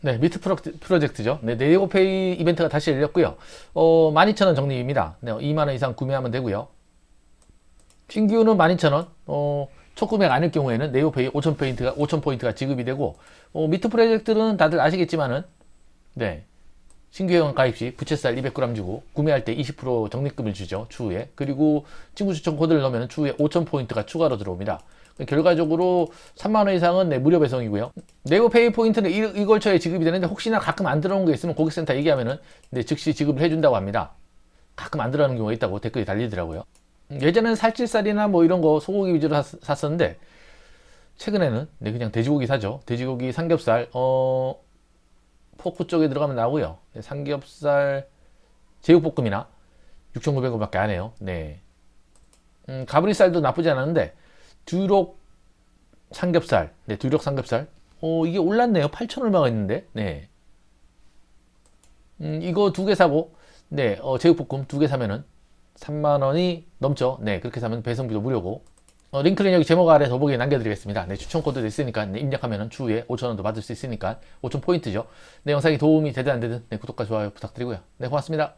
네, 미트 프로, 프로젝트 죠. 네, 네이버페이 이벤트가 다시 열렸고요. 어, 12,000원 적립입니다. 네, 2만원 이상 구매하면 되고요. 신규는 12,000원, 어, 초구매가 아닐 경우에는 네이버페이 5,000포인트가, 5,000포인트가 지급이 되고, 어, 미트 프로젝트는 다들 아시겠지만은, 네, 신규 회원 가입 시 부채살 200g 주고, 구매할 때 20% 적립금을 주죠, 추후에. 그리고 친구 추천 코드를 넣으면 추후에 5,000포인트가 추가로 들어옵니다. 결과적으로 3만원 이상은 네, 무료 배송이고요. 네이버 페이 포인트는 이, 이 걸쳐에 지급이 되는데 혹시나 가끔 안 들어오는 게 있으면 고객센터 얘기하면은 네, 즉시 지급을 해준다고 합니다. 가끔 안 들어오는 경우가 있다고 댓글이 달리더라고요. 음, 예전에는 살찔살이나 뭐 이런 거 소고기 위주로 샀, 샀었는데 최근에는 네, 그냥 돼지고기 사죠. 돼지고기 삼겹살 어 포크 쪽에 들어가면 나오고요. 네, 삼겹살 제육볶음이나 6,900원밖에 안 해요. 네. 음, 가브리살도 나쁘지 않았는데 두록 삼겹살, 네, 두록 삼겹살. 어, 이게 올랐네요. 8천 얼마가 있는데, 네. 음, 이거 두 개 사고, 네, 어, 제육볶음 두 개 사면은 3만 원이 넘죠. 네, 그렇게 사면 배송비도 무료고. 어, 링크는 여기 제목 아래 더보기에 남겨드리겠습니다. 네, 추천 코드도 있으니까 네, 입력하면은 추후에 5천 원도 받을 수 있으니까 5천 포인트죠. 네, 영상이 도움이 되든 안 되든 네, 구독과 좋아요 부탁드리고요. 네, 고맙습니다.